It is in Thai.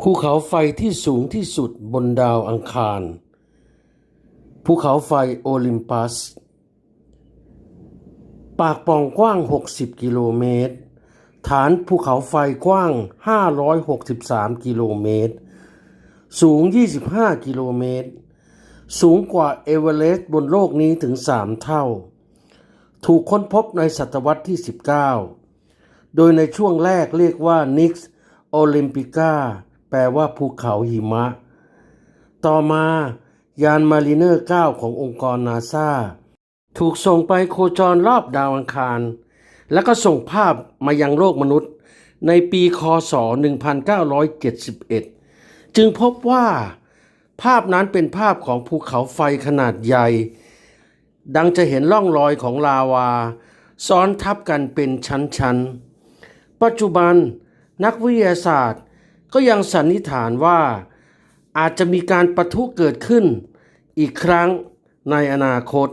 ภูเขาไฟที่สูงที่สุดบนดาวอังคาร ภูเขาไฟโอลิมปัส ปากปล่องกว้าง 60 กิโลเมตร ฐานภูเขาไฟกว้าง 563 กิโลเมตร สูง 25 กิโลเมตร สูงกว่าเอเวอเรสต์บนโลกนี้ถึง 3 เท่า ถูกค้นพบในศตวรรษที่ 19 โดยในช่วงแรกเรียกว่านิกส์โอลิมปิก้า ปลว่าภูเขาหิมะ ต่อมายานมารีเนอร์ 9 ขององค์กรนาซาถูกส่งไปโคจรรอบดาวอังคาร แล้วก็ส่งภาพมายังโลกมนุษย์ ในปีคศ 1971 จึงพบว่าภาพนั้นเป็นภาพของภูเขาไฟขนาดใหญ่ ดังจะเห็นร่องรอยของลาวา ซ้อนทับกันเป็นชั้นๆ ปัจจุบันนักวิทยาศาสตร์ ก็ยังสันนิษฐานว่าอาจจะมีการปะทุเกิดขึ้นอีกครั้งในอนาคต